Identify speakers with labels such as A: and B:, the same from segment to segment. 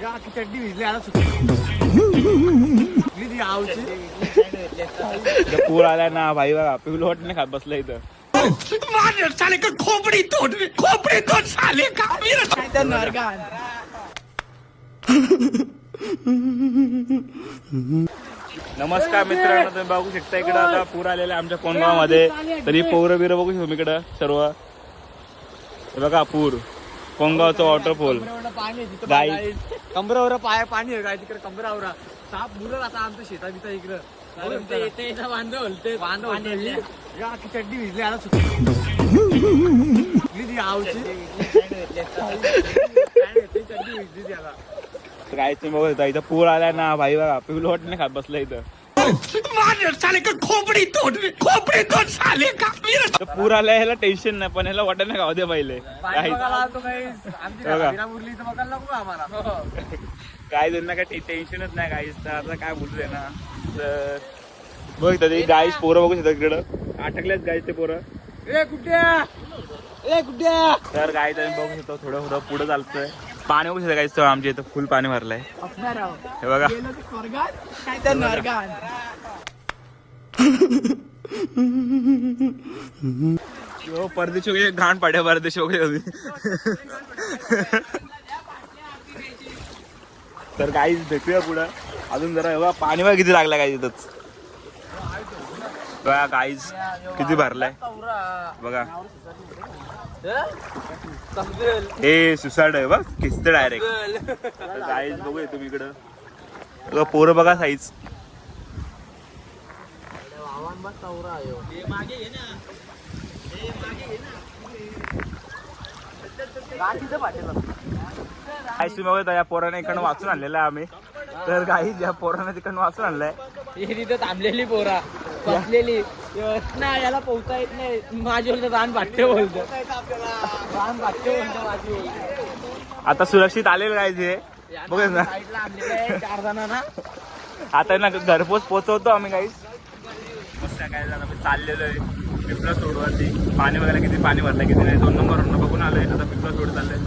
A: की चड्डी भिजली आता आवची.
B: पूर आलाय ना भाई बघा पिवलं वाट नाही खात बसलं इथं. नमस्कार मित्रांनो तुम्ही बघू शकता इकडं आता पूर आलेला आहे आमच्या कोणगावमध्ये तरी पोरं बिरं बघू शकतो मी इकडं सर्व. हे बघा पूर. कोणगावचं वॉटरफॉल
A: पाणी. कमरावर पाय पाणी आहे काय तिकडे कमरावर साप मुलं आता आमचं शेता बिता इकडं. बांधव की चड्डी भिजली आता सुकली ती आवची चड्डी भिजली ती आता.
B: तर काय तुम्ही बघू इथं पूर आलाय ना भाई बघा पिवलं वाट नाही खात बसलं इथं. तर पूर आलाय ह्याला टेन्शन नाही पण ह्याला वाटत नाही खाऊ दे पहिले
A: काही
B: काय? त्यांना काय टेन्शनच नाही तर आता काय बोलू ना तर बघ ते गाईस पोरं बघू शकता इकडं अटकल्याच गाईस ते पोरं
A: ए कुठे? ए कुठे?
B: तर गाई तुम्ही बघू शकता थोडं थोडं पुढं चालतंय. पाणी बघू शकता गाईस आमच्या इथं फुल पाणी भरलंय. हे बघा.
A: काय
B: परदेशी वगैरे घाण पाड्या परदेशी वगैरे होती. तर गाईज भेटूया पुढं. अजून जरा बघा पाणी बघा किती लागलं गाईज इथंच. बघा गाईज किती भरलाय. बघा. हे सुसाड आहे बघ किस्त डायरेक्ट गाईज बघूया तुम्ही इकडं. पोरं बघा साईज या पोराने इकडनं वाचून आणलेलं आहे आम्ही. तर गाईज या पोराने तिकडनं वाचून आणलंय.
A: थांबलेली पोरा. बसलेली. ना याला पोहता येत नाही. माझी बोलतो रान भाट्टे बोलतो रान भाट्टे बोलतो माझी
B: आता सुरक्षित आलेलं गाईज हे बघा ना
A: चार जणांना.
B: आता ना घरपोच पोहोचवतो आम्ही काही मस्त काय झालं चाललेलो आहे पिपळा सोडवरती पाणी वगैरे किती पाणी भरलं किती नाही. दोन नंबरवरून बघून आलोय. आता पिपळा सोड चाललंय.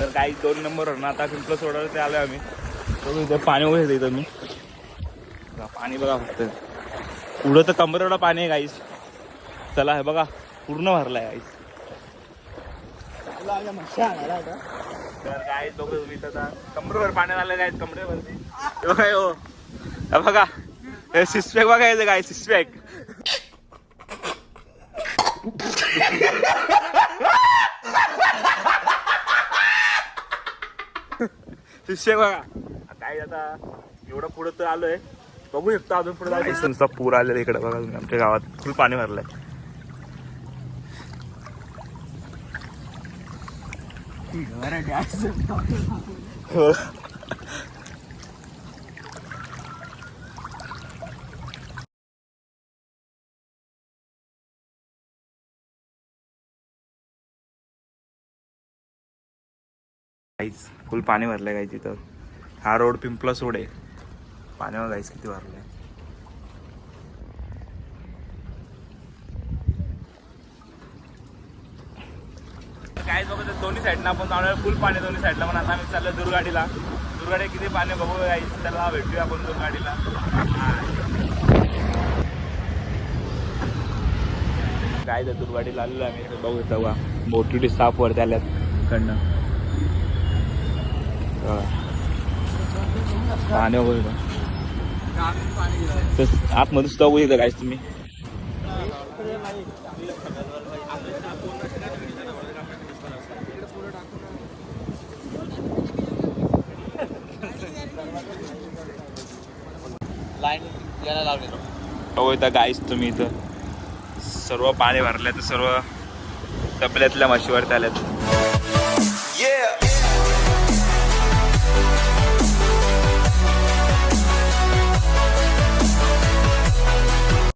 B: तर काही दोन नंबरवरून आता पिंपळा सोडवरती आलोय आम्ही. बघू पाणी वगैरे इथं मी. पाणी बघा फक्त. पुढं तर कमर पाणी आहे गाईस चला हे बघा पूर्ण भरलाय गाईस तर काय बघू तुम्ही आता. कमरेवर पाणी आलं गाईस कमरेवरती बघा हो हे. बघा. हे सिस्पॅक बघायचं गाय सिस्पॅक सिस्पॅक बघा. काय आता एवढं पुढं तर आलोय. बघू शकतो अजून पुढे लायसन्सचा पूर आलेला इकडे बघा तुम्ही आमच्या गावात फुल पाणी भरलंय. फुल पाणी भरलंय काय तिथं हा रोड पिंपला सोड आहे. पाण्यावर गाईस किती भरलंय काय बघत दोन्ही साईडनं आपण चालू फुल पाणी दोन्ही साईडला पण आता आम्ही चाललो दुर्गाडीला. दुर्गाडी किती पाणी बघू गाईस त्याला भेटूया आपण दुर्गाडीला. काय तर दुर्गाडीला आलेलो आम्ही. बघू तेव्हा मोठी साफ वरती आल्यात. कडनं बघा. पाणी वगैरे. तर आतमध्ये सुद्धा इथं गाईस तुम्ही इथं गाईस तुम्ही इथं सर्व पाणी भरलं तर सर्व तबल्यातल्या म्हशीवरती आल्यात